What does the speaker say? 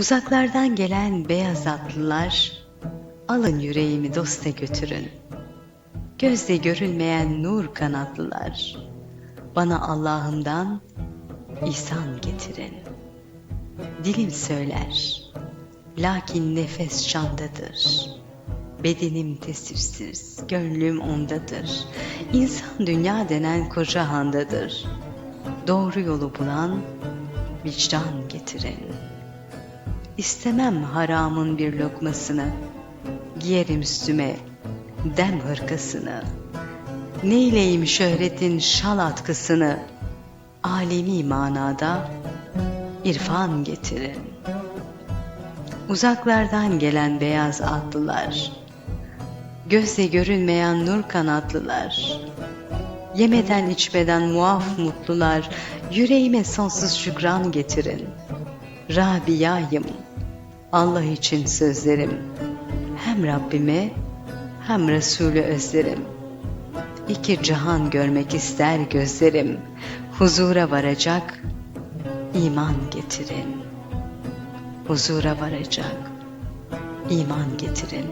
Uzaklardan gelen beyaz atlılar, alın yüreğimi dosta götürün. Gözde görülmeyen nur kanatlılar, bana Allah'ımdan ihsan getirin. Dilim söyler, lakin nefes şandadır. Bedenim tesirsiz, gönlüm ondadır. İnsan dünya denen koca handadır. Doğru yolu bulan vicdan getirin. İstemem haramın bir lokmasını, giyerim üstüme dem hırkasını. Neyleyim şöhretin şal atkısını, alemi manada irfan getirin. Uzaklardan gelen beyaz atlılar, gözle görünmeyen nur kanatlılar, yemeden içmeden muaf mutlular, yüreğime sonsuz şükran getirin. Rabia'yım, Allah için sözlerim, hem Rabbime hem Resulü özlerim. İki cihan görmek ister gözlerim, huzura varacak iman getirin. Huzura varacak iman getirin.